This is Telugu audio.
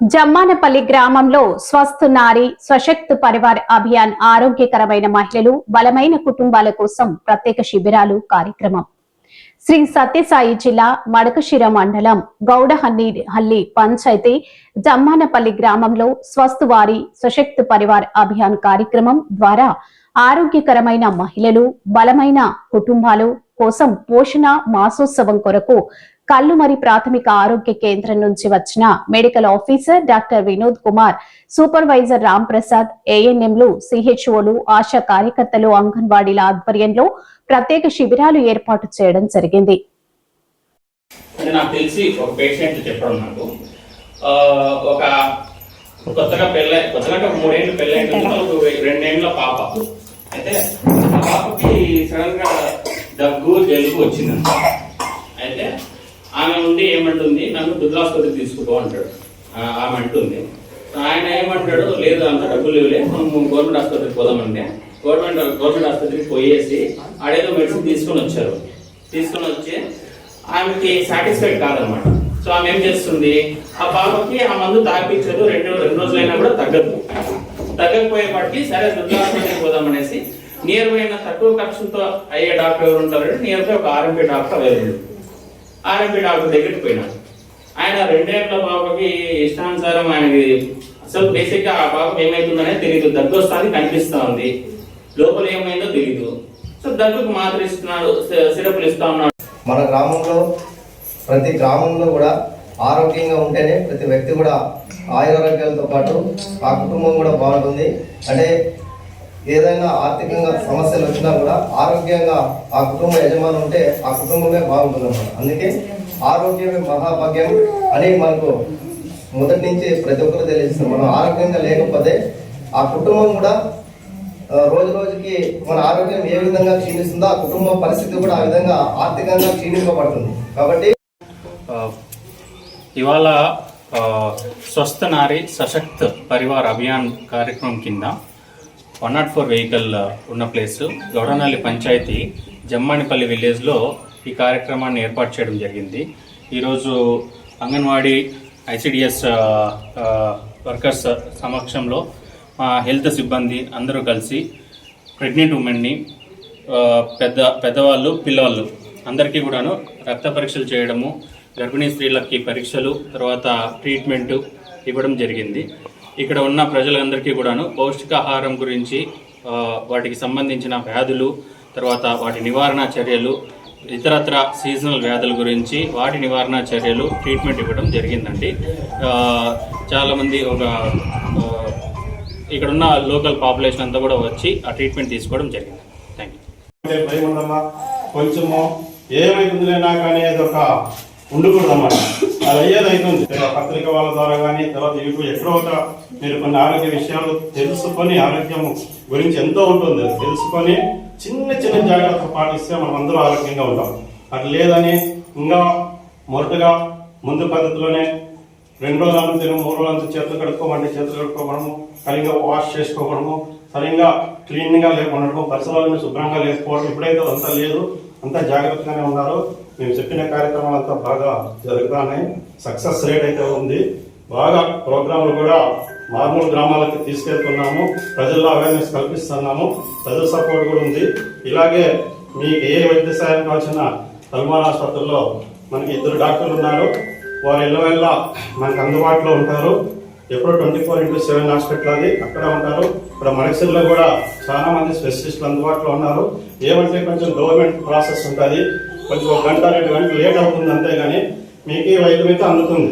జమ్మానపల్లి గ్రామంలో స్వస్థ నారి స్వశక్తి పరివార్ అభియాన్ ఆరోగ్యకరమైన మహిళలు బలమైన కుటుంబాల కోసం ప్రత్యేక శిబిరాలు కార్యక్రమం. శ్రీ సత్యసాయి జిల్లా మడకశిర మండలం గౌడహల్లి హల్లి పంచాయతీ జమ్మానపల్లి గ్రామంలో స్వస్థ వారి స్వశక్త్ పరివార్ అభియాన్ కార్యక్రమం ద్వారా ఆరోగ్యకరమైన మహిళలు బలమైన కుటుంబాలు కోసం పోషణ మాసోత్సవం కొరకు కల్లుమరి ప్రాథమిక ఆరోగ్య కేంద్రం నుంచి వచ్చిన medical officer doctor Vinod Kumar supervisor Ram Prasad ఏఎన్ఎంలు సిహెచ్ఓలు ఆశా కార్యకర్తలు అంగన్వాడీల ఆధ్వర్యంలో ప్రత్యేక శిబిరాలు ఏర్పాటు చేయడం జరిగింది. నాకు తెలిసి ఒక పేషెంట్ చెప్పడం నాకు. ఒక కొత్తగా పెళ్ళై కొత్తగా ఒక మూడేళ్ళు పెళ్ళైంది రెండేళ్ళ పాప. అయితే ఆ పాపకి సడన్గా దగ్గు జలుబు వచ్చిందంట. అయితే ఆమె ఉండి ఏమంటుంది? నన్ను దుర్గాస్పత్రికి తీసుకుపో అంటాడు. ఆమె అంటుంది. ఆయన ఏమంటాడు? లేదు అంత డబ్బులు ఇవ్వలే మనం గవర్నమెంట్ ఆసుపత్రికి పోదామంటే. గవర్నమెంట్ గవర్నమెంట్ ఆసుపత్రికి పోయేసి ఆడేదో మెడిసిన్ తీసుకొని వచ్చారు. తీసుకొని వచ్చి ఆమెకి సాటిస్ఫైడ్ కాదనమాట. సో ఆమె ఏం చేస్తుంది? ఆ పాపకి ఆ మందు తాగిపించదు రెండు రెండు రోజులైనా కూడా తగ్గదు. తగ్గకపోయేపాటికి సరే దుర్గాస్పత్రికి పోదామనేసి నియర్ బై అయిన తక్కువ ఖర్చుతో అయ్యే డాక్టర్ ఎవరు ఉంటారంటే నియర్ బై ఒక RMP doctor available RMP doctor దగ్గరికి పోయినాడు. ఆయన రెండేళ్ళ బాబుకి ఇష్టానుసారం ఆయనకి అసలు బేసిక్గా ఆ బాబుకి ఏమైతుందనే తెలియదు దగ్గు వస్తుంది కనిపిస్తూ ఉంది. లోపల ఏమైందో తెలియదు సో దగ్గుకు మాత్ర ఇస్తున్నాడు సిరపులు సిరప్లు ఇస్తా ఉన్నాడు. మన గ్రామంలో ప్రతి గ్రామంలో కూడా ఆరోగ్యంగా ఉంటేనే ప్రతి వ్యక్తి కూడా ఆయురారోగ్యాలతో పాటు ఆ కుటుంబం కూడా బాగుంటుంది. అంటే ఏదైనా ఆర్థికంగా సమస్యలు వచ్చినా కూడా ఆరోగ్యంగా ఆ కుటుంబ యజమాని ఉంటే ఆ కుటుంబమే బాగుంటుంది అన్నమాట అందుకే ఆరోగ్యమే మహాభాగ్యం అని మనకు మొదటి నుంచి ప్రతి ఒక్కరు తెలియజేస్తుంది మనం ఆరోగ్యంగా లేకపోతే ఆ కుటుంబం కూడా రోజు రోజుకి మన ఆరోగ్యం ఏ విధంగా క్షీణిస్తుందో ఆ కుటుంబ పరిస్థితి కూడా ఆ విధంగా ఆర్థికంగా క్షీణింపబడుతుంది. కాబట్టి ఇవాళ స్వస్థ నారి సశక్త్ పరివార్ అభియాన్ కార్యక్రమం కింద వన్ నాట్ ఫోర్ వెహికల్ ఉన్న ప్లేస్. గౌడనల్లి పంచాయతీ జమ్మానిపల్లి విలేజ్లో ఈ కార్యక్రమాన్ని ఏర్పాటు చేయడం జరిగింది. ఈరోజు అంగన్వాడీ ఐసిడిఎస్ వర్కర్స్ సమక్షంలో మా హెల్త్ సిబ్బంది అందరూ కలిసి ప్రెగ్నెంట్ ఉమెన్ని పెద్ద పెద్దవాళ్ళు పిల్లవాళ్ళు అందరికీ కూడాను రక్త పరీక్షలు చేయడము గర్భిణీ స్త్రీలకి పరీక్షలు తర్వాత ట్రీట్మెంట్ ఇవ్వడం జరిగింది. ఇక్కడ ఉన్న ప్రజలందరికీ కూడాను పౌష్టికాహారం గురించి వాటికి సంబంధించిన వ్యాధులు తర్వాత వాటి నివారణ చర్యలు ఇతరత్ర సీజనల్ వ్యాధుల గురించి వాటి నివారణ చర్యలు ట్రీట్మెంట్ ఇవ్వడం జరిగిందండి. చాలామంది ఒక ఇక్కడున్న లోకల్ పాపులేషన్ అంతా కూడా వచ్చి ఆ ట్రీట్మెంట్ తీసుకోవడం జరిగింది. థ్యాంక్ యూ కొంచెము ఏమైతుందిలే కానీ అనేది ఒక ఉండకూడదు అన్నమాట అది అయ్యేది అవుతుంది పత్రిక వాళ్ళ ద్వారా కానీ తర్వాత యూట్యూబ్ ఎక్కడో ఒక మీరు కొన్ని ఆరోగ్య విషయాలు తెలుసుకొని ఆరోగ్యం గురించి ఎంతో ఉంటుంది. అది తెలుసుకొని చిన్న చిన్న జాగ్రత్తలు పాటిస్తే మనం అందరూ ఆరోగ్యంగా ఉంటాం. అట్లా లేదని ఇంకా మొదటగా ముందు పద్ధతిలోనే రెండు రోజుల నుంచి తినము, మూడు రోజుల నుంచి చేతులు కడుక్కోమంటే చేతులు కడుక్కోవడము సరిగ్గా వాష్ చేసుకోవడము సరిగ్గా క్లీన్గా లేకుండా పరిసరాలను శుభ్రంగా లేకపోవడం ఇప్పుడైతే అంతా లేదు. అంతా జాగ్రత్తగానే ఉన్నారు. మేము చెప్పిన కార్యక్రమాలు అంతా బాగా జరుగుతున్నాయి. సక్సెస్ రేట్ అయితే ఉంది. బాగా ప్రోగ్రాంలు కూడా మారుమూల గ్రామాలకి తీసుకెళ్తున్నాము. ప్రజల్లో అవేర్నెస్ కల్పిస్తున్నాము. ప్రజల సపోర్ట్ కూడా ఉంది. ఇలాగే మీకు ఏ వైద్య సాయం కావాల్సిన సల్మాన్ ఆసుపత్రిలో మనకి ఇద్దరు డాక్టర్లు ఉన్నారు. వారు ఇళ్ళ మనకు అందుబాటులో ఉంటారు. ఎప్పుడో twenty four into seven hospital అది. అక్కడ ఉంటారు ఇక్కడ మడక్సిల్లో కూడా చాలా మంది స్పెషలిస్టులు అందుబాటులో ఉన్నారు. ఏమంటే కొంచెం గవర్నమెంట్ ప్రాసెస్ ఉంటుంది. కొంచెం ఒక గంట రెండు గంటలు లేట్ అవుతుంది అంతే కానీ మీకు వైద్యం అయితే అందుతుంది.